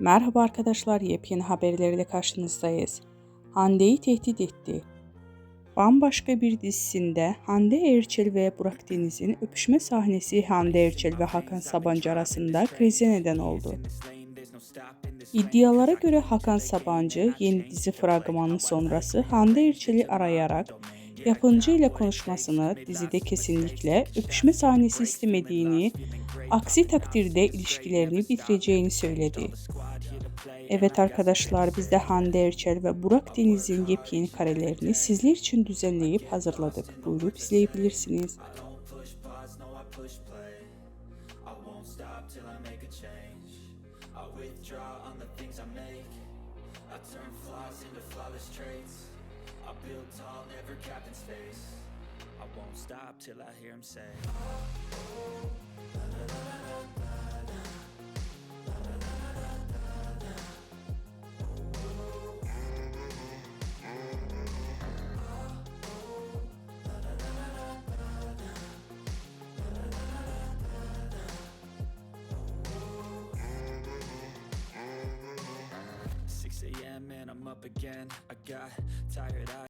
Merhaba arkadaşlar, yepyeni haberlerle karşınızdayız. Hande'yi tehdit etti. Bambaşka bir dizisinde Hande Erçel ve Burak Deniz'in öpüşme sahnesi Hande Erçel ve Hakan Sabancı arasında krize neden oldu. İddialara göre Hakan Sabancı yeni dizi fragmanı sonrası Hande Erçel'i arayarak yapımcı ile konuşmasını dizide kesinlikle öpüşme sahnesi istemediğini, aksi takdirde ilişkilerini bitireceğini söyledi. Evet arkadaşlar biz de Hande Erçel ve Burak Deniz'in yepyeni karelerini sizler için düzenleyip hazırladık. Buyurup izleyebilirsiniz. I build never in space. I won't stop till I hear him say. Six a.m. and I'm up again. I got tired eyes.